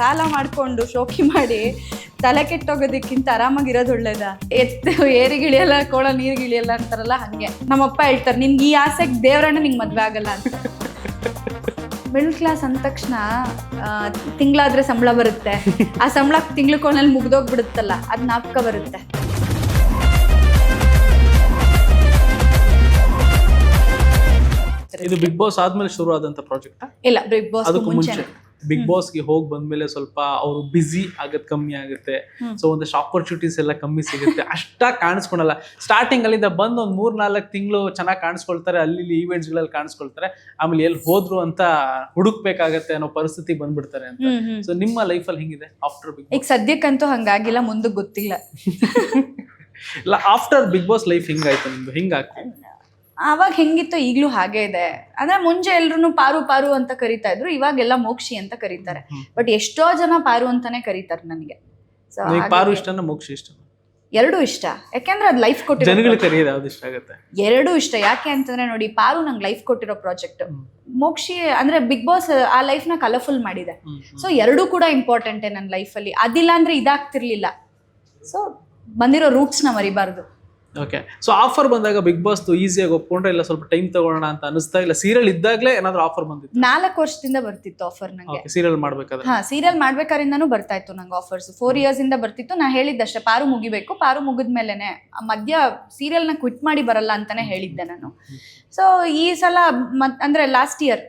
ಸಾಲ ಮಾಡ್ಕೊಂಡು ಶೋಕಿ ಮಾಡಿ ತಲೆ ಕೆಟ್ಟೋಗೋದಕ್ಕಿಂತ ಆರಾಮಾಗಿರೋದು ಒಳ್ಳೇದ. ಎತ್ತು ಏರಿಗಿಳಿಯಲ್ಲ ಕೋಳ ನೀರಿಗಿಳಿಯಲ್ಲ ಅಂತಾರಲ್ಲ ಹಂಗೆ. ನಮ್ಮಪ್ಪ ಹೇಳ್ತಾರೆ ನಿನ್ಗೆ ಈ ಆಸೆಗೆ ದೇವ್ರಣ್ಣ ನಿಂಗೆ ಮದುವೆ ಆಗಲ್ಲ ಅಂತ. ಮಿಡ್ಲ್ ಕ್ಲಾಸ್ ಅಂದ ತಕ್ಷಣ ತಿಂಗಳಾದ್ರೆ ಸಂಬಳ ಬರುತ್ತೆ. ಆ ಸಂಬಳ ತಿಂಗ್ಳು ಕೋಣಲ್ಲಿ ಮುಗ್ದೋಗ್ಬಿಡುತ್ತಲ್ಲ ಅದ್ ನಾಪಕ ಬರುತ್ತೆ. ಇದು ಬಿಗ್ ಬಾಸ್ ಆದ್ಮೇಲೆ ಶುರು ಆದಂತ ಪ್ರಾಜೆಕ್ಟ್? ಇಲ್ಲ ಬಿಗ್ ಬಾಸ್ ಮುಂಚೆ. ಬಿಗ್ ಬಾಸ್ಗೆ ಹೋಗಿ ಬಂದ್ಮೇಲೆ ಸ್ವಲ್ಪ ಅವರು ಬಿಸಿ ಆಗದ್ ಕಮ್ಮಿ ಆಗುತ್ತೆ. ಸೊ ಒಂದಷ್ಟು ಆಪರ್ಚುನಿಟೀಸ್ ಎಲ್ಲ ಕಮ್ಮಿ ಸಿಗುತ್ತೆ. ಅಷ್ಟಾಗಿ ಕಾಣಿಸ್ಕೊಳಲ್ಲ. ಸ್ಟಾರ್ಟಿಂಗ್ ಅಲ್ಲಿಂದ ಬಂದ್ ಒಂದ್ ಮೂರ್ ನಾಲ್ಕು ತಿಂಗಳು ಚೆನ್ನಾಗಿ ಕಾಣಿಸ್ಕೊಳ್ತಾರೆ. ಅಲ್ಲಿ ಇಲ್ಲಿ ಇವೆಂಟ್ಸ್ಗಳಲ್ಲಿ ಕಾಣಿಸ್ಕೊಳ್ತಾರೆ. ಆಮೇಲೆ ಎಲ್ಲಿ ಹೋದ್ರು ಅಂತ ಹುಡುಕ್ಬೇಕಾಗತ್ತೆ ಅನ್ನೋ ಪರಿಸ್ಥಿತಿ ಬಂದ್ಬಿಡ್ತಾರೆ ಅಂತ. ಸೊ ನಿಮ್ಮ ಲೈಫಲ್ಲಿ ಹೆಂಗಿದೆ ಆಫ್ಟರ್ ಬಿಗ್ ಈಗ ಸದ್ಯಕ್ಕಂತೂ ಹಂಗಾಗಿಲ್ಲ ಮುಂದೆ ಗೊತ್ತಿಲ್ಲ. ಇಲ್ಲ ಆಫ್ಟರ್ ಬಿಗ್ ಬಾಸ್ ಲೈಫ್ ಹಿಂಗಾಯ್ತು ನಿಮ್ದು? ಹಿಂಗಾಯ್ತು ಆವಾಗ ಹೆಂಗಿತ್ತು ಈಗಲೂ ಹಾಗೆ ಇದೆ. ಅಂದ್ರೆ ಮುಂಚೆ ಎಲ್ರು ಪಾರು ಪಾರು ಅಂತ ಕರಿತಾ ಇದ್ರು ಇವಾಗೆಲ್ಲ ಮೋಕ್ಷಿ ಅಂತ ಕರೀತಾರೆ. ಬಟ್ ಎಷ್ಟೋ ಜನ ಪಾರು ಅಂತಾನೆ ಕರೀತಾರೆ ನನಗೆ. ಪಾರು ಇಷ್ಟನ ಮೋಕ್ಷಿ ಇಷ್ಟ ಎರಡು ಇಷ್ಟ. ಯಾಕೆಂದ್ರೆ ಅದು ಲೈಫ್ ಕೊಟ್ಟಿರೋ ಎರಡು ಇಷ್ಟ. ಯಾಕೆ ಅಂತಂದ್ರೆ ನೋಡಿ ಪಾರು ನಂಗೆ ಲೈಫ್ ಕೊಟ್ಟಿರೋ ಪ್ರಾಜೆಕ್ಟ್ ಮೋಕ್ಷಿ ಅಂದ್ರೆ ಬಿಗ್ ಬಾಸ್ ಆ ಲೈಫ್ನ ಕಲರ್ಫುಲ್ ಮಾಡಿದೆ. ಸೊ ಎರಡೂ ಕೂಡ ಇಂಪಾರ್ಟೆಂಟೇ ನನ್ನ ಲೈಫಲ್ಲಿ ಅದಿಲ್ಲ ಅಂದ್ರೆ ಇದಾಗ್ತಿರ್ಲಿಲ್ಲ. ಸೊ ಬಂದಿರೋ ರೂಟ್ಸ್ನ ಮರಿಬಾರ್ದು. ಓಕೆ ಸೊ ಆಫರ್ ಬಂದಾಗ ಬಿಗ್ ಬಾಸ್ ಈಸಿಯಾಗಿ ಒಪ್ಕೊಂಡ್ರೆ ಇಲ್ಲ ಸ್ವಲ್ಪ ಟೈಮ್ ತಗೊಳ್ಳೋಣ ಅಂತ ಅನಿಸ್ತಾ ಇಲ್ಲ? ಸೀರಿಯಲ್ ಇದ್ದಾಗಲೇ ಏನಾದ್ರು ಆಫರ್ ಬಂದಿತ್ತು? ನಾಲ್ಕು ವರ್ಷದಿಂದ ಬರ್ತಿತ್ತು ಆಫರ್ ನಂಗೆ. ಸೀರಿಯಲ್ ಮಾಡ್ಬೇಕಾದ್ರೆ. ಹಾ ಸೀರಿಯಲ್ ಮಾಡ್ಬೇಕಾರಿಂದನೂ ಬರ್ತಾ ಇತ್ತು ನಂಗೆ ಆಫರ್ಸ್ ಫೋರ್ ಇಯರ್ಸ್ ಇಂದ ಬರ್ತಿತ್ತು. ನಾ ಹೇಳಿದ್ದಷ್ಟೇ ಪಾರು ಮುಗಿಬೇಕು. ಪಾರು ಮುಗಿದ್ಮೇಲೆನೆ ಆ ಮಧ್ಯ ಸೀರಿಯಲ್ನ ಕ್ವಿಟ್ ಮಾಡಿ ಬರಲ್ಲ ಅಂತಾನೆ ಹೇಳಿದ್ದೆ ನಾನು. ಸೊ ಈ ಸಲ ಮತ್ ಅಂದ್ರೆ ಲಾಸ್ಟ್ ಇಯರ್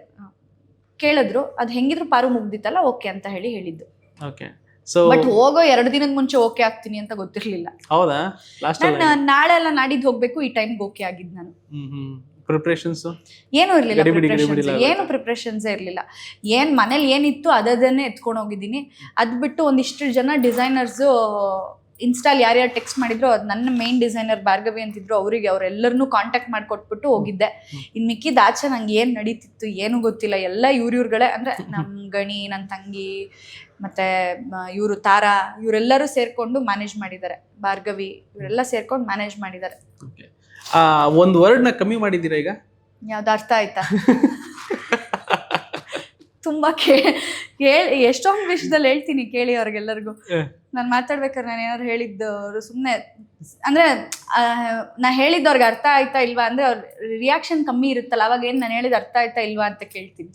ಕೇಳಿದ್ರು ಅದು ಹೆಂಗಿದ್ರು ಪಾರು ಮುಗ್ದಿತ್ತಲ್ಲ ಓಕೆ ಅಂತ ಹೇಳಿ ಹೇಳಿದ್ದು. ಓಕೆ ಸೊ ಬಟ್ ಹೋಗೋ ಎರಡು ದಿನದ ಮುಂಚೆ ಓಕೆ ಆಗ್ತೀನಿ ಅಂತ ಗೊತ್ತಿರ್ಲಿಲ್ಲ. ಹೌದಾ? ಲಾಸ್ಟ್ ನಾನು ನಾಳೆ ಎಲ್ಲ ನಾಡಿದ್ದು ಹೋಗ್ಬೇಕು ಈ ಟೈಮ್ಗೆ ಓಕೆ ಆಗಿದ್ ನಾನು. ಪ್ರಿಪ್ರೇಷನ್ಸ್ ಏನು ಇರಲಿಲ್ಲ. ಇಲ್ಲ ಏನು ಪ್ರಿಪ್ರೇಷನ್ಸೇ ಇರಲಿಲ್ಲ. ಏನು ಮನೇಲಿ ಏನಿತ್ತು ಅದನ್ನೇ ಎತ್ಕೊಂಡು ಹೋಗಿದ್ದೀನಿ. ಅದ್ ಬಿಟ್ಟು ಒಂದಿಷ್ಟು ಜನ ಡಿಸೈನರ್ಸು ಇನ್ಸ್ಟಾಲ್ ಯಾರ್ಯಾರು ಟೆಕ್ಸ್ಟ್ ಮಾಡಿದ್ರು ಅದು ನನ್ನ ಮೇನ್ ಡಿಸೈನರ್ ಭಾರ್ಗವಿ ಅಂತಿದ್ರು ಅವರಿಗೆ ಅವರೆಲ್ಲರನ್ನೂ ಕಾಂಟ್ಯಾಕ್ಟ್ ಮಾಡಿಕೊಟ್ಬಿಟ್ಟು ಹೋಗಿದ್ದೆ. ಇನ್ನು ಮಿಕ್ಕಿದ ಆಚೆ ನಂಗೆ ಏನು ನಡೀತಿತ್ತು ಏನೂ ಗೊತ್ತಿಲ್ಲ ಎಲ್ಲ ಇವ್ರ ಇವ್ರುಗಳೇ ಅಂದ್ರೆ ನಮ್ಮ ಗಣಿ ನನ್ನ ತಂಗಿ ಮತ್ತೆ ಇವರು ತಾರಾ ಇವರೆಲ್ಲರೂ ಸೇರಿಕೊಂಡು ಮ್ಯಾನೇಜ್ ಮಾಡಿದ್ದಾರೆ. ಭಾರ್ಗವಿ ಇವರೆಲ್ಲ ಸೇರ್ಕೊಂಡು ಮ್ಯಾನೇಜ್ ಮಾಡಿದ್ದಾರೆ. ಒಂದು ವರ್ಡ್ನ ಕಮ್ಮಿ ಮಾಡಿದ್ದೀರಾ ಈಗ? ಯಾವ್ದು ಅರ್ಥ ಆಯ್ತಾ? ತುಂಬಾ ಕೇ ಕೇಳಿ ಎಷ್ಟೊಂದು ವಿಷಯದಲ್ಲಿ ಹೇಳ್ತೀನಿ ಕೇಳಿ ಅವ್ರಿಗೆಲ್ಲರಿಗೂ. ನಾನು ಮಾತಾಡ್ಬೇಕಾದ್ರೆ ನಾನು ಏನಾದ್ರು ಹೇಳಿದ್ದು ಅವರು ಸುಮ್ಮನೆ ಅಂದ್ರೆ ನಾ ಹೇಳಿದ್ದು ಅವ್ರಿಗೆ ಅರ್ಥ ಆಯ್ತಾ ಇಲ್ವಾ? ಅಂದ್ರೆ ಅವ್ರ ರಿಯಾಕ್ಷನ್ ಕಮ್ಮಿ ಇರುತ್ತಲ್ಲ ಅವಾಗ ಏನ್ ನಾನು ಹೇಳಿದ ಅರ್ಥ ಆಯ್ತಾ ಇಲ್ವಾ ಅಂತ ಕೇಳ್ತೀನಿ.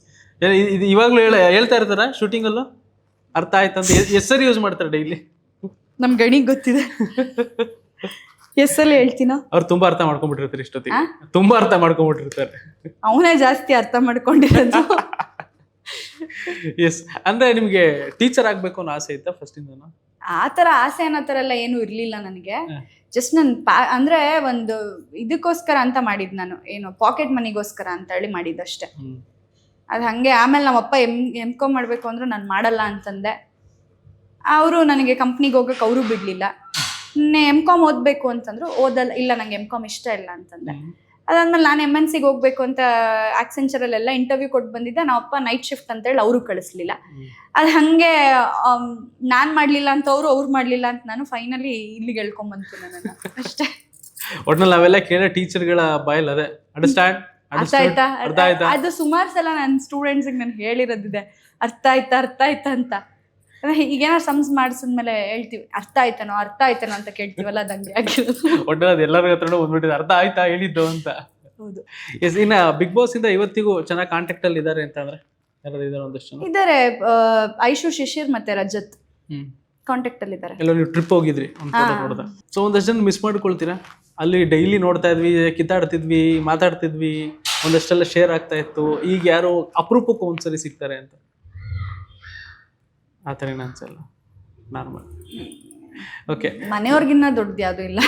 ಇದು ಇವಾಗ್ಲೂ ಹೇಳ ಹೇಳ್ತಾ ಇರ್ತಾರ ಶೂಟಿಂಗಲ್ಲೂ? ಅರ್ಥ ಆಯ್ತಂತ ಎಷ್ಟು ಸರಿ ಯೂಸ್ ಮಾಡ್ತಾರೆ ಡೈಲಿ. ನಮ್ ಗಣಿಗೆ ಗೊತ್ತಿದೆ. ಎಸ್ಸಲ್ಲಿ ಹೇಳ್ತೀನ? ಅವ್ರು ತುಂಬಾ ಅರ್ಥ ಮಾಡ್ಕೊಂಡ್ಬಿಟ್ಟಿರ್ತಾರೆ ಇಷ್ಟೊತ್ತಿಗೆ? ತುಂಬಾ ಅರ್ಥ ಮಾಡ್ಕೊಂಡ್ಬಿಟ್ಟಿರ್ತಾರೆ. ಅವನೇ ಜಾಸ್ತಿ ಅರ್ಥ ಮಾಡ್ಕೊಂಡಿರೋದು. ಎಸ್ ಅಂದ್ರೆ ನಿಮ್ಗೆ ಟೀಚರ್ ಆಗ್ಬೇಕು ಅನ್ನೋ ಆಸೆ ಇತ್ತಾ ಫಸ್ಟ್ ಇಂದ ಆ ಥರ ಆಸೆ ಅನ್ನೋ ಥರ ಎಲ್ಲ ಏನೂ ಇರಲಿಲ್ಲ ನನಗೆ. ಜಸ್ಟ್ ನನ್ ಪಾ ಅಂದರೆ ಒಂದು ಇದಕ್ಕೋಸ್ಕರ ಅಂತ ಮಾಡಿದ್ ನಾನು. ಏನು ಪಾಕೆಟ್ ಮನಿಗೋಸ್ಕರ ಅಂತ ಹೇಳಿ ಮಾಡಿದ್ದಷ್ಟೇ. ಅದು ಹಾಗೆ ಆಮೇಲೆ ನಮ್ಮಪ್ಪ ಎಂ ಎಂ ಕಾಮ್ ಮಾಡಬೇಕು ಅಂದ್ರು ನಾನು ಮಾಡಲ್ಲ ಅಂತಂದೆ. ಅವರು ನನಗೆ ಕಂಪ್ನಿಗೆ ಹೋಗಕ್ಕೆ ಅವರು ಬಿಡ್ಲಿಲ್ಲ. ಎಂ ಕಾಮ್ ಓದ್ಬೇಕು ಅಂತಂದ್ರು ಓದಲ್ಲ ಇಲ್ಲ ನಂಗೆ ಎಂ ಕಾಮ್ ಇಷ್ಟ ಇಲ್ಲ ಅಂತಂದೆ. ಅದಾದ್ಮೇಲೆ ನಾನು ಎಂ ಎನ್ ಸಿಗೆ ಹೋಗ್ಬೇಕು ಅಂತ ಆಕ್ಸೆಂಚರಲ್ಲೆಲ್ಲ ಇಂಟರ್ವ್ಯೂ ಕೊಟ್ಟು ಬಂದಿದ್ದೆ. ನಮ್ಮಪ್ಪ ನೈಟ್ ಶಿಫ್ಟ್ ಅಂತೇಳಿ ಅವರು ಕಳಿಸ್ಲಿಲ್ಲ. ಅದ್ ಹಾಗೆ ನಾನು ಮಾಡಲಿಲ್ಲ ಅಂತ ಅವರು ಅವ್ರು ಮಾಡಲಿಲ್ಲ ಅಂತ ನಾನು ಫೈನಲಿ ಇಲ್ಲಿಗೆ ಹೇಳ್ಕೊಂಬಂತು ನನ್ನ ಅಷ್ಟೇ. ಒಟ್ನಲ್ಲಿ ನಾವೆಲ್ಲ ಕೇಳೋ ಟೀಚರ್ಗಳ ಬಾಯಲ್ ಅದೇ. ಅಂಡರ್ಸ್ಟ್ಯಾಂಡ್ ಅರ್ಥ ಆಯ್ತಾ? ಅರ್ಥ ಆಯ್ತಾ? ಅದು ಸುಮಾರು ಸಲ ನನ್ನ ಸ್ಟೂಡೆಂಟ್ಸಿಗೆ ನಾನು ಹೇಳಿರೋದಿದೆ. ಅರ್ಥ ಆಯ್ತಾ ಅರ್ಥ ಆಯ್ತಾ ಅಂತ. ಈಗೇನಾದ್ರು ಸಮ್ಸ್ ಮಾಡಿಸಿದ್ಮೇಲೆ ಹೇಳ್ತೀವಿ ಅರ್ಥ ಆಯ್ತಾನೋ ಅರ್ಥ ಆಯ್ತಾನೋ ಅಂತ ಕೇಳ್ತೀವಲ್ಲ ಅದಂಗೆ ಆಗಿರೋದು ಎಲ್ಲರ ಹತ್ರ ಬಂದ್ಬಿಟ್ಟಿದೆ ಅರ್ಥ ಆಯ್ತಾ ಹೇಳಿದ್ದು ಅಂತ. ಹೌದು. ಎಸ್ ಇನ್ನ ಬಿಗ್ ಬಾಸ್ ಇಂದ ಇವತ್ತಿಗೂ ಚೆನ್ನಾಗಿ ಕಾಂಟ್ಯಾಕ್ಟ್ ಅಲ್ಲಿ ಇದಾರೆ ಅಂತಂದ್ರೆ ಇದಾರೆ ಇದ್ದಾರೆ ಐಶು ಶಿಶಿರ್ ಮತ್ತೆ ರಜತ್. ಹ್ಮ್. ಕಾಂಟ್ಯಾಕ್ಟ್ ಅಲ್ಲಿ ಇದ್ದಾರೆ ಎಲ್ಲ ನೀವು ಟ್ರಿಪ್ ಹೋಗಿದ್ರಿ ಸೊ ಒಂದಷ್ಟು ಜನ ಮಿಸ್ ಮಾಡ್ಕೊಳ್ತೀರಾ? ಅಲ್ಲಿ ಡೈಲಿ ನೋಡ್ತಾ ಇದ್ವಿ ಕಿತ್ತಾಡ್ತಿದ್ವಿ ಮಾತಾಡ್ತಿದ್ವಿ ಒಂದಷ್ಟೆಲ್ಲ ಶೇರ್ ಆಗ್ತಾ ಇತ್ತು. ಈಗ ಯಾರೋ ಅಪರೂಪಕ್ಕೂ ಒಂದ್ಸರಿ ಸಿಗ್ತಾರೆ ಅಂತ. ಆ ಥರ ಏನು ಅನ್ಸಲ್ಲ ನಾರ್ಮಲ್ ಓಕೆ ಮನೆಯವ್ರಿಗಿನ್ನ ದೊಡ್ಡದು ಯಾವುದು ಇಲ್ಲ.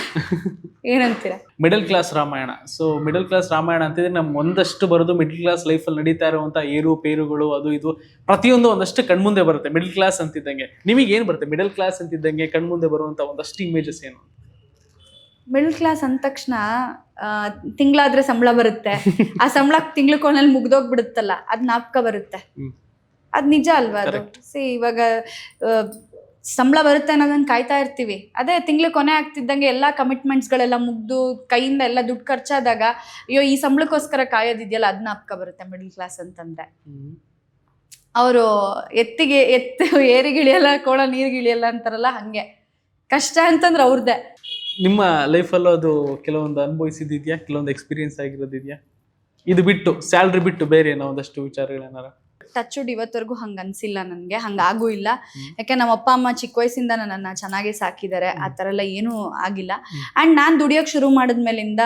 ಏನಂತೀರಾ? Middle class Ramayana. So middle class Ramayana ಅಂತಿದ್ರೆ ನಮ್ಮ ಒಂದಷ್ಟು ಬರೋದು ಮಿಡಲ್ ಕ್ಲಾಸ್ ಲೈಫಲ್ಲಿ ನಡೀತಾ ಇರುವಂಥ ಏರು ಪೇರುಗಳು ಅದು ಇದು. ಪ್ರತಿಯೊಂದು ಒಂದಷ್ಟು ಕಣ್ಮುಂದೆ ಬರುತ್ತೆ ಮಿಡಲ್ ಕ್ಲಾಸ್ ಅಂತಿದ್ದಂಗೆ. ನಿಮಗೆ ಏನು ಬರುತ್ತೆ ಮಿಡಲ್ ಕ್ಲಾಸ್ ಅಂತಿದ್ದಂಗೆ ಕಣ್ಮುಂದೆ ಬರುವಂಥ ಒಂದಷ್ಟು ಇಮೇಜಸ್ ಏನು? ಮಿಡಲ್ ಕ್ಲಾಸ್ ಅಂದ ತಕ್ಷಣ ತಿಂಗಳಾದ್ರೆ ಸಂಬಳ ಬರುತ್ತೆ. ಆ ಸಂಬಳ ತಿಂಗಳು ಕೊನೆಯಲ್ಲಿ ಮುಗ್ದೋಗ್ಬಿಡುತ್ತಲ್ಲ ಅದ್ ನಾಪ್ಕ ಬರುತ್ತೆ. ಅದ್ ನಿಜ ಅಲ್ವಾ ಅದು? ಸಿ ಇವಾಗ ಸಂಬಳ ಬರುತ್ತೆ ಅನ್ನೋದನ್ನ ಕಾಯ್ತಾ ಇರ್ತೀವಿ. ಅದೇ ತಿಂಗಳು ಕೊನೆ ಆಗ್ತಿದ್ದಂಗೆ ಎಲ್ಲಾ ಕಮಿಟ್ಮೆಂಟ್ಸ್ಗಳೆಲ್ಲ ಮುಗ್ದು ಕೈಯಿಂದ ಎಲ್ಲ ದುಡ್ಡು ಖರ್ಚಾದಾಗ ಅಯ್ಯೋ ಈ ಸಂಬಳಕ್ಕೋಸ್ಕರ ಕಾಯೋದಿದೆಯಲ್ಲ ಅದ್ ಅಪ್ಕ ಬರುತ್ತೆ ಮಿಡಲ್ ಕ್ಲಾಸ್ ಅಂತಂದ್ರೆ. ಅವರು ಎತ್ತಿಗೆ ಎತ್ತು ಏರಿಗಿಳಿಯಲ್ಲ ಕೋಳ ನೀರಿಗಿಳಿಯಲ್ಲ ಅಂತಾರಲ್ಲ ಹಂಗೆ. ಕಷ್ಟ ಅಂತಂದ್ರೆ ಅವ್ರದ್ದೇ ನಿಮ್ಮ ಲೈಫಲ್ಲೂ ಅದು ಕೆಲವೊಂದು ಅನುಭವಿಸಿದ್ಯಾ ಕೆಲವೊಂದು ಎಕ್ಸ್ಪೀರಿಯನ್ಸ್ ಆಗಿರೋದಿದ್ಯಾ? ಇದು ಬಿಟ್ಟು ಸ್ಯಾಲ್ರಿ ಬಿಟ್ಟು ಬೇರೆ ಏನೋ ಒಂದಷ್ಟು ವಿಚಾರಗಳೇನಾರ ಟಚ್ವುಡ್ ಇವತ್ತವರೆಗೂ ಹಂಗ ಅನ್ಸಿಲ್ಲ ನನಗೆ ಹಂಗಾಗೂ ಇಲ್ಲ. ಯಾಕೆ ನಮ್ಮ ಅಪ್ಪ ಅಮ್ಮ ಚಿಕ್ಕ ವಯಸ್ಸಿಂದ ನನ್ನನ್ನು ಚೆನ್ನಾಗಿ ಸಾಕಿದ್ದಾರೆ ಆ ಥರ ಎಲ್ಲ ಏನೂ ಆಗಿಲ್ಲ. ಅಂಡ್ ನಾನ್ ದುಡಿಯೋಕೆ ಶುರು ಮಾಡಿದ್ಮೇಲಿಂದ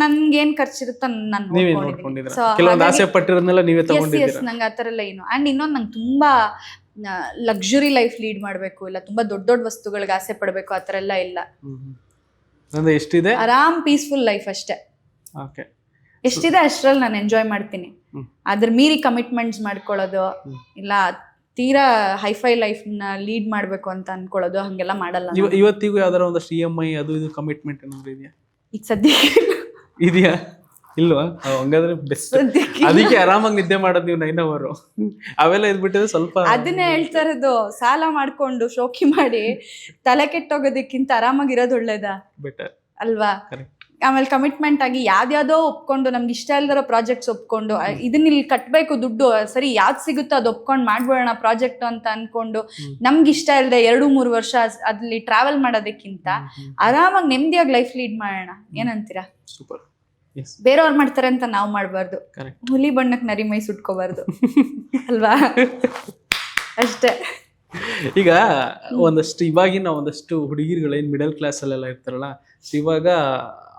ನನ್ಗೇನ್ ಖರ್ಚಿರುತ್ತೋ ನಾನು ಸೊ ಆಸೆ ನೀವೇ ಎಸ್ ನಂಗೆ ಆ ಥರ ಎಲ್ಲ ಏನು. ಅಂಡ್ ಇನ್ನೊಂದು ನಂಗೆ ತುಂಬಾ ಲಕ್ಸುರಿ ಲೈಫ್ ಲೀಡ್ ಮಾಡಬೇಕು ಇಲ್ಲ ತುಂಬಾ ದೊಡ್ಡ ದೊಡ್ಡ ವಸ್ತುಗಳಿಗೆ ಆಸೆ ಪಡಬೇಕು ಆ ಥರ ಎಲ್ಲ ಇಲ್ಲ ಎಷ್ಟಿದೆ? ಆರಾಮ್ ಪೀಸ್ಫುಲ್ ಲೈಫ್ ಅಷ್ಟೇ. ಓಕೆ ಎಷ್ಟಿದೆ ಅಷ್ಟರಲ್ಲಿ ನಾನು ಎಂಜಾಯ್ ಮಾಡ್ತೀನಿ. ಅದ್ರ ಮೀರಿ ಕಮಿಟ್ಮೆಂಟ್ಸ್ ಮಾಡ್ಕೊಳ್ಳೋದು. ಇಲ್ಲ ತೀರಾ ಹೈಫೈ ನ ಲೀಡ್ ಮಾಡಬೇಕು ಅಂತ ಅನ್ಕೊಳ್ಳೋದು ಹಂಗೆಲ್ಲ ಮಾಡಲ್ಲ. ಇವತ್ತಿಗೂ ಯಾವ್ದಾರ ಒಂದಷ್ಟು ಇ ಎಂ ಐ ಅದು ಇದು ಕಮಿಟ್ಮೆಂಟ್ ಏನಾದ್ರು ಇದೆಯಾ? ಈಗ ಸದ್ಯಕ್ಕೆ ಇದೆಯಾ? ಇಲ್ವಾ? ಹಂಗಾದ್ರೆ ಬೆಸ್ಟ್ ಸದ್ಯಕ್ಕೆ ಅದಕ್ಕೆ ಆರಾಮಾಗಿ ನಿದ್ದೆ ಮಾಡೋದು ನೀವು ನೈನ್ ಅವರು ಅವೆಲ್ಲ ಇದ್ಬಿಟ್ಟಿದ್ರೆ ಸ್ವಲ್ಪ ಅದನ್ನೇ ಹೇಳ್ತಾ ಇರೋದು ಸಾಲ ಮಾಡ್ಕೊಂಡು ಶೋಕಿ ಮಾಡಿ ತಲೆ ಕೆಟ್ಟೋಗೋದಕ್ಕಿಂತ ಆರಾಮಾಗಿರೋದು ಒಳ್ಳೇದಾ? ಬೆಟರ್ ಅಲ್ವಾ? Correct. ಆಮೇಲೆ ಕಮಿಟ್ಮೆಂಟ್ ಆಗಿ ಯಾವ್ದ್ಯಾವ್ದೋ ಒಪ್ಕೊಂಡು ನಮ್ಗೆ ಇಷ್ಟ ಇಲ್ದಿರೋ ಪ್ರಾಜೆಕ್ಟ್ಸ್ ಒಪ್ಕೊಂಡು ಇದನ್ನ ಇಲ್ಲಿ ಕಟ್ಟಬೇಕು ದುಡ್ಡು ಸರಿ ಯಾವ್ದು ಸಿಗುತ್ತೋ ಅದು ಒಪ್ಕೊಂಡು ಮಾಡ್ಬಿಡೋಣ ಪ್ರಾಜೆಕ್ಟ್ ಅಂತ ಅನ್ಕೊಂಡು. ನಮ್ಗೆ ಇಷ್ಟ ಇಲ್ಲದೆ ಎರಡು ಮೂರು ವರ್ಷ ಅಲ್ಲಿ ಅದ್ರಲ್ಲಿ ಟ್ರಾವೆಲ್ ಮಾಡೋದಕ್ಕಿಂತ ಆರಾಮಾಗಿ ನೆಮ್ಮದಿಯಾಗಿ ಲೈಫ್ ಲೀಡ್ ಮಾಡೋಣ. ಏನಂತೀರಾ? ಸೂಪರ್ ಬೇರೆಯವ್ರು ಮಾಡ್ತಾರೆ ಅಂತ ನಾವು ಮಾಡಬಾರ್ದು. ಹುಲಿ ಬಣ್ಣಕ್ಕೆ ನರಿ ಮೈ ಸುಟ್ಕೋಬಾರ್ದು. ಅಲ್ವಾ? ಅಷ್ಟೇ. ಈಗ ಒಂದಷ್ಟು ಇವಾಗಿನ ಒಂದಷ್ಟು ಹುಡುಗಿರುಗಳು ಏನು ಮಿಡಲ್ ಕ್ಲಾಸ್ ಅಲ್ಲೆಲ್ಲ ಇರ್ತಾರಲ್ಲ ಸೊ ಇವಾಗ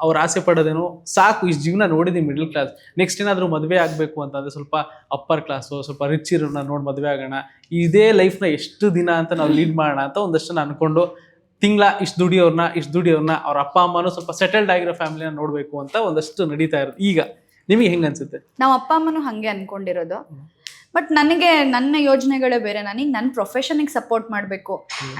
ಅವ್ರು ಆಸೆ ಪಡೋದೇನೋ ಸಾಕು ಇಷ್ಟು ಜೀವನ ನೋಡಿದೀನಿ ಮಿಡಲ್ ಕ್ಲಾಸ್ ನೆಕ್ಸ್ಟ್ ಏನಾದರೂ ಮದುವೆ ಆಗಬೇಕು ಅಂತಂದರೆ ಸ್ವಲ್ಪ ಅಪ್ಪರ್ ಕ್ಲಾಸು ಸ್ವಲ್ಪ ರಿಚ್ ಇರೋನ ನೋಡಿ ಮದುವೆ ಆಗೋಣ ಇದೇ ಲೈಫ್ನ ಎಷ್ಟು ದಿನ ಅಂತ ನಾವು ಲೀಡ್ ಮಾಡೋಣ ಅಂತ ಒಂದಷ್ಟು ಅನ್ಕೊಂಡು ತಿಂಗಳ ಇಷ್ಟು ದುಡಿಯೋರ್ನ ಇಷ್ಟು ದುಡಿಯೋರ್ನ ಅವ್ರ ಅಪ್ಪ ಅಮ್ಮನೂ ಸ್ವಲ್ಪ ಸೆಟಲ್ಡ್ ಆಗಿರೋ ಫ್ಯಾಮಿಲಿನ ನೋಡಬೇಕು ಅಂತ ಒಂದಷ್ಟು ನಡೀತಾ ಇರೋದು. ಈಗ ನಿಮಗೆ ಹೆಂಗೆ ಅನ್ಸುತ್ತೆ? ನಮ್ಮ ಅಪ್ಪ ಅಮ್ಮನೂ ಹಾಗೆ ಅನ್ಕೊಂಡಿರೋದು. ಬಟ್ ನನಗೆ ನನ್ನ ಯೋಜನೆಗಳೇ ಬೇರೆ. ನನಗೆ ನನ್ನ ಪ್ರೊಫೆಷನಿಗೆ ಸಪೋರ್ಟ್ ಮಾಡಬೇಕು.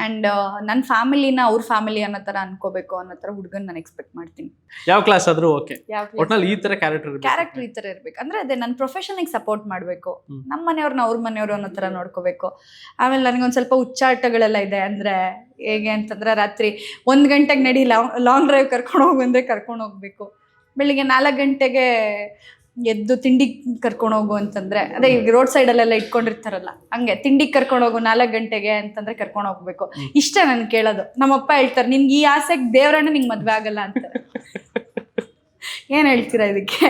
ಅಂಡ್ ಆ್ಯಂಡ್ ನನ್ನ ಫ್ಯಾಮಿಲಿನ ಅವ್ರ ಫ್ಯಾಮಿಲಿ ಅನ್ನೋ ಥರ ಅನ್ಕೋಬೇಕು ಅನ್ನೋ ಥರ ಹುಡುಗನ ನಾನು ಎಕ್ಸ್ಪೆಕ್ಟ್ ಮಾಡ್ತೀನಿ. ಯಾವ ಕ್ಲಾಸ್ ಆದರೂ ಓಕೆ ಒಟ್ಟಿನಲ್ಲಿ ಒಟ್ನಲ್ಲಿ ಈ ಥರ ಕ್ಯಾರೆಕ್ಟರ್ ಕ್ಯಾರೆಕ್ಟರ್ ಈ ಥರ ಇರಬೇಕು. ಅಂದರೆ ಅದೇ ನನ್ನ ಪ್ರೊಫೆಷನಿಗೆ ಸಪೋರ್ಟ್ ಮಾಡಬೇಕು. ನಮ್ಮ ಮನೆಯವ್ರನ್ನ ಅವ್ರ ಮನೆಯವರು ಅನ್ನೋ ಥರ ನೋಡ್ಕೋಬೇಕು. ಆಮೇಲೆ ನನಗೊಂದು ಸ್ವಲ್ಪ ಉಚ್ಚಾಟಗಳೆಲ್ಲ ಇದೆ. ಅಂದ್ರೆ ಹೇಗೆ ಅಂತಂದ್ರೆ ರಾತ್ರಿ ಒಂದು ಗಂಟೆಗೆ ನಡಿ ಲಾಂಗ್ ಡ್ರೈವ್ ಕರ್ಕೊಂಡು ಹೋಗು ಅಂದ್ರೆ ಕರ್ಕೊಂಡು ಹೋಗ್ಬೇಕು. ಬೆಳಿಗ್ಗೆ ನಾಲ್ಕು ಗಂಟೆಗೆ ಎದ್ದು ತಿಂಡಿ ಕರ್ಕೊಂಡು ಹೋಗು ಅಂತಂದ್ರೆ ಅದೇ ಈಗ ರೋಡ್ ಸೈಡಲ್ಲೆಲ್ಲ ಇಟ್ಕೊಂಡಿರ್ತಾರಲ್ಲ ಹಂಗೆ ತಿಂಡಿ ಕರ್ಕೊಂಡು ಹೋಗು ನಾಲ್ಕು ಗಂಟೆಗೆ ಅಂತಂದ್ರೆ ಕರ್ಕೊಂಡು ಹೋಗ್ಬೇಕು. ಇಷ್ಟ ನನ್ ಕೇಳೋದು. ನಮ್ಮಪ್ಪ ಹೇಳ್ತಾರೆ ನಿನ್ಗೆ ಈ ಆಸೆಗೆ ದೇವ್ರನ್ನ ನಿಂಗೆ ಮದ್ವೆ ಆಗಲ್ಲ ಅಂತ. ಏನ್ ಹೇಳ್ತೀರಾ ಇದಕ್ಕೆ?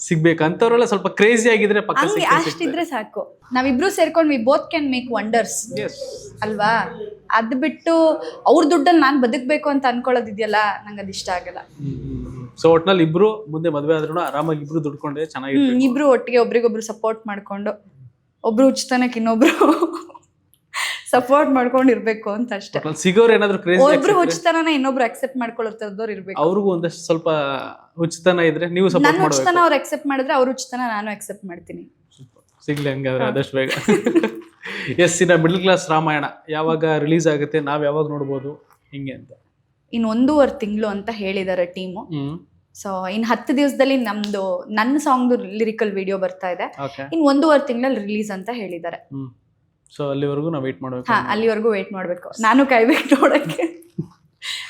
ಸಿಗ್ಬೇಕು ಅಂತವ್ರೆಲ್ಲ ಸ್ವಲ್ಪ ಕ್ರೇಜಿ ಆಗಿದ್ರೆ ಪಕ್ಕ ಹಂಗೆ ಅಷ್ಟಿದ್ರೆ ಸಾಕು. ನಾವಿಬ್ರು ಸೇರ್ಕೊಂಡು we both can make wonders ಅಲ್ವಾ? ಅದ್ ಬಿಟ್ಟು ಅವ್ರ ದುಡ್ಡಲ್ಲಿ ನಾನು ಬದುಕಬೇಕು ಅಂತ ಅನ್ಕೊಳ್ಳೋದಿದೆಯಲ್ಲ ನಂಗೆ ಅದು ಇಷ್ಟ ಆಗಲ್ಲ. ಸೊ ಒಟ್ನಲ್ಲಿ ಇಬ್ರು ಮುಂದೆ ಮದುವೆ ಆದ್ರೂ ಆರಾಮಾಗಿ ಇಬ್ರು ದುಡ್ಕೊಂಡ್ರೆ ಚೆನ್ನಾಗಿ ಚೆನ್ನಾಗಿರ್ಬೇಕು ಇಬ್ರು ಒಟ್ಟಿಗೆ ಒಬ್ರಿಗೊಬ್ರು ಸಪೋರ್ಟ್ ಮಾಡ್ಕೊಂಡು ಒಬ್ರು ಉಚಿತನಕ್ಕೆ ಇನ್ನೊಬ್ರು ಸಪೋರ್ಟ್ ಮಾಡ್ಕೊಂಡು ಇರ್ಬೇಕು ಅಂತ ಅಷ್ಟೇ. ಒಟ್ನಲ್ಲಿ ಸಿಗೋರು ಏನಾದ್ರು ಕ್ರೇಜಿ ಒಬ್ರು ಹುಚ್ಚತನನ ಇನ್ನೊಬ್ರು ಅಕ್ಸೆಪ್ಟ್ ಮಾಡ್ಕೊಳ್ಳೋ ಥರದವ್ರು ಇರ್ಬೇಕು. ಅವ್ರಿಗೂ ಒಂದಷ್ಟು ಸ್ವಲ್ಪ ಉಚಿತನ ಇದ್ರೆ ನೀವು ನನ್ನ ಸಪೋರ್ಟ್ ಮಾಡ್ಬೇಕು ಅವ್ರು ಅಕ್ಸೆಪ್ಟ್ ಮಾಡಿದ್ರೆ ಅವ್ರು ಉಚಿತನ ನಾನು ಅಕ್ಸೆಪ್ಟ್ ಮಾಡ್ತೀನಿ. ಸಿಗ್ಲಿ ಹಂಗಾದ್ರೆ ಆದಷ್ಟು ಬೇಗ. ಎಸ್ ಇನ್ನ ಮಿಡ್ಲ್ ಕ್ಲಾಸ್ ರಾಮಾಯಣ ಯಾವಾಗ ರಿಲೀಸ್ ಆಗುತ್ತೆ ನಾವ್ ಯಾವಾಗ ನೋಡ್ಬೋದು ಹಿಂಗೆ ಅಂತ. ಇನ್ನು ಒಂದೂವರೆ ತಿಂಗಳು ಅಂತ ಹೇಳಿದ್ದಾರೆ ಟೀಮು. ಹ್ಮ್. ಸೊ ಇನ್ ಹತ್ತು ದಿವಸದಲ್ಲಿ ನಮ್ದು ನನ್ನ ಸಾಂಗ್ದು ಲಿರಿಕಲ್ ವಿಡಿಯೋ ಬರ್ತಾ ಇದೆ. ಇನ್ ಒಂದೂವರೆ ತಿಂಗಳಲ್ಲಿ ರಿಲೀಸ್ ಅಂತ ಹೇಳಿದ್ದಾರೆ. ಹ್ಮ್. ಸೊ ಅಲ್ಲಿವರೆಗೂ ನಾವು ವೇಟ್ ಮಾಡಬೇಕು ಹಾ ಅಲ್ಲಿವರೆಗೂ ವೇಟ್ ಮಾಡಬೇಕು. ನಾನು ಕಾಯ್ಬೇಕು ನೋಡಕ್ಕೆ.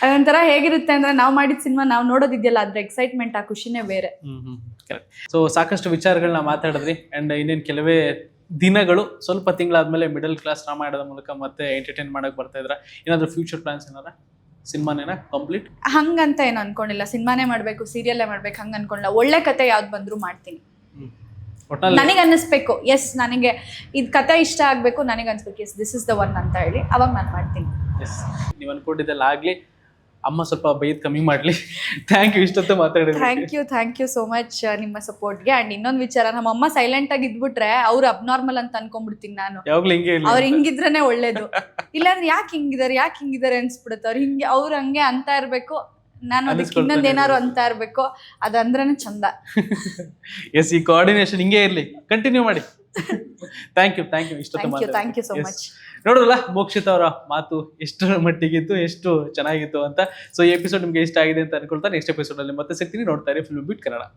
ಅದೊಂಥರ ಹೇಗಿರುತ್ತೆ ಅಂದ್ರೆ ನಾವು ಮಾಡಿದ ಸಿನಿಮಾ ನಾವು ನೋಡೋದಿದೆಯಲ್ಲ ಅದ್ರ ಎಕ್ಸೈಟ್ಮೆಂಟ್ ಆ ಖುಷಿನೇ ಬೇರೆ. ಹ್ಮ್ ಹ್ಮ್ ಕರೆಕ್ಟ್ ಸೊ ಸಾಕಷ್ಟು ವಿಚಾರಗಳನ್ನ ಮಾತಾಡಿದ್ರಿ. ಅಂಡ್ ಇನ್ನೇನು ಕೆಲವೇ ದಿನಗಳು ಸ್ವಲ್ಪ ತಿಂಗಳಾದ್ಮೇಲೆ ಮಿಡಲ್ ಕ್ಲಾಸ್ ರಾಮಾಯಣದ ಮೂಲಕ ಮತ್ತೆ ಎಂಟರ್ಟೈನ್ ಮಾಡಕ್ ಬರ್ತಾ ಇದ್ರ. ಏನಾದ್ರು ಫ್ಯೂಚರ್ ಪ್ಲಾನ್ಸ್ ಏನಾರ ಸಿನಿಮಾನೇನ? ಕಂಪ್ಲೀಟ್? ಹಂಗಂತ ಏನು ಅನ್ಕೊಂಡಿಲ್ಲ. ಸಿನಿಮಾನೇ ಮಾಡ್ಬೇಕು ಸೀರಿಯಲ್ಲೇ ಮಾಡ್ಬೇಕು ಹಂಗ ಅನ್ಕೊಂಡಿಲ್ಲ. ಒಳ್ಳೆ ಕತೆ ಯಾವ್ದು ಬಂದ್ರು ಮಾಡ್ತೀನಿ. ನನಗೆ ಅನ್ನಿಸ್ಬೇಕು. ಎಸ್ ನನಗೆ ಇದ್ ಕತೆ ಇಷ್ಟ ಆಗ್ಬೇಕು ನನಗೆ ಅನ್ಸ್ಬೇಕು. Yes this is the one ಅಂತ ಹೇಳಿ ಅವಾಗ ನಾನು ಮಾಡ್ತೀನಿ. ಎಸ್ ನೀವು ಅನ್ಕೊಂಡಿದ್ದೆಲ್ಲ ಆಗ್ಲಿ. ಅಮ್ಮ ಸ್ವಲ್ಪ ಬೈದ್ ಕಮ್ಮಿ ಮಾಡ್ಲಿ. ಥ್ಯಾಂಕ್ ಯು ಇಷ್ಟೊತ್ತು ಮಾತಾಡಿ thank you thank you so much ನಿಮ್ಮ ಸಪೋರ್ಟ್ಗೆ ಅಂಡ್ ಇನ್ನೊಂದು ವಿಚಾರ ನಮ್ಮ ಅಮ್ಮ ಸೈಲೆಂಟ್ ಆಗಿ ಇದ್ಬಿಟ್ರೆ ಅವ್ರು ಅಬ್ನಾರ್ಮಲ್ ಅಂತ ಅನ್ಕೊಂಡ್ಬಿಡ್ತೀನಿ ನಾನು. ಯಾವಾಗ್ಲೂ ಹಿಂಗೆ ಇಲ್ಲ ಅವ್ರು ಹಿಂಗಿದ್ರೇನೆ ಒಳ್ಳೇದು. ಇಲ್ಲಾಂದ್ರೆ ಯಾಕೆ ಹಿಂಗಿದಾರೆ ಯಾಕೆ ಹಿಂಗಿದಾರೆ ಅನ್ಸ್ಬಿಡುತ್ತೆ. ಅವ್ರು ಹಿಂಗೆ ಅವ್ರು ಹಂಗೆ ಅಂತ ಇರ್ಬೇಕು. ನಾನು ಅದಕ್ಕೆ ಇನ್ನೊಂದು ಏನಾರು. ಅಂತ ಇರ್ಬೇಕು. ಅದಂದ್ರೇನೆ ಚಂದ. ಎಸ್ ಈ ಕೋಆರ್ಡಿನೇಷನ್ ಹಿಂಗೆ ಇರ್ಲಿ. ಕಂಟಿನ್ಯೂ ಮಾಡಿ. ಥ್ಯಾಂಕ್ ಯು ಥ್ಯಾಂಕ್ ಯು ಇಷ್ಟೊತ್ತು thank you thank you so much ನೋಡೋಲ್ಲ ಮೋಕ್ಷಿತ್ ಅವರ ಮಾತು ಎಷ್ಟು ಮಟ್ಟಿಗಿತ್ತು, ಎಷ್ಟು ಚೆನ್ನಾಗಿತ್ತು ಅಂತ. ಸೊ ಈ ಎಪಿಸೋಡ್ ನಿಮ್ಗೆ ಇಷ್ಟ ಆಗಿದೆ ಅಂತ ಅನ್ಕೊಳ್ತಾ ನೆಕ್ಸ್ಟ್ ಎಪಿಸೋಡ್ ಅಲ್ಲಿ ಮತ್ತೆ ಸಿಗ್ತೀನಿ. ನೋಡ್ತಾರೆ ಫಿಲ್ಮ್ ಬಿಟ್ ಕನ್ನಡ